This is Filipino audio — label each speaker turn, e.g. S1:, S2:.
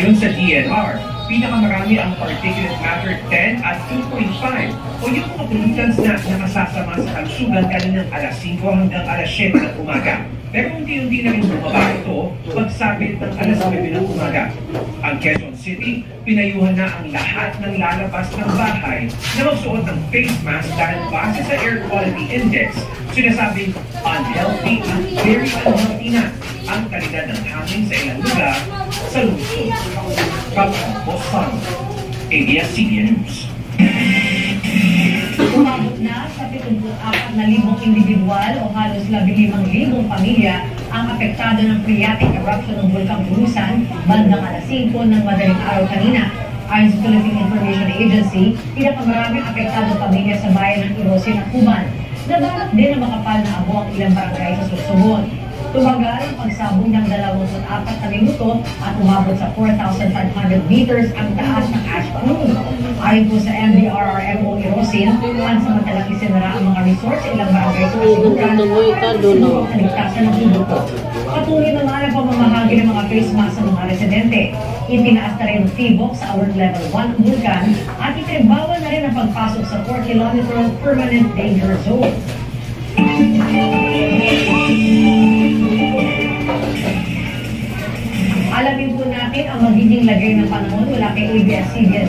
S1: Ayon sa DNR, pinakamarami ang particulate matter 10 at 2.5 o yung mga pollutants na nakasasama sa kalusugan kaninang alas 5 hanggang alas 7 ng umaga. Pero unti-unti na rin bumaba ito pagsapit ng alas 9 ng umaga. Ang Quezon City, pinayuhan na ang lahat ng lalabas ng bahay na magsuot ng face mask dahil base sa Air Quality Index, sinasabing unhealthy at very unhealthy na ang kalidad ng hangin sa ilang lugar sa lungsod. Kapag Boston, ABS-CBN News.
S2: Umabot na sa 74 na libong individual o halos 15 libong pamilya ang apektado ng phreatic eruption ng Bulkang Bulusan bandang alas 5 ng madaling araw kanina. Ayon sa Philippine Information Agency, pinakamaraming apektado pamilya sa bayan ng Irosin at Cuban. Nabalak din na makapal na abo ang ilang barangay sa Sorsogon. Tumagal ang pagsabog ng 24 na minuto at umabot sa 4,500 meters ang taas ng ash plume. Ayon po sa MDRRMO Irosin, pansamantalang isinara ang mga resort sa ilang barangay sa Kasibukan para sa kaligtasan ng público. Patuloy naman ang pamamahagi ng mga face mask sa mga residente. Itinaas na rin ang tibok sa alert level 1 ng vulkan at itinibawal na rin ang pagpasok sa 4 kilometer permanent danger zone. Natin ang magiging lagay ng panahon mula kay ABS-CBN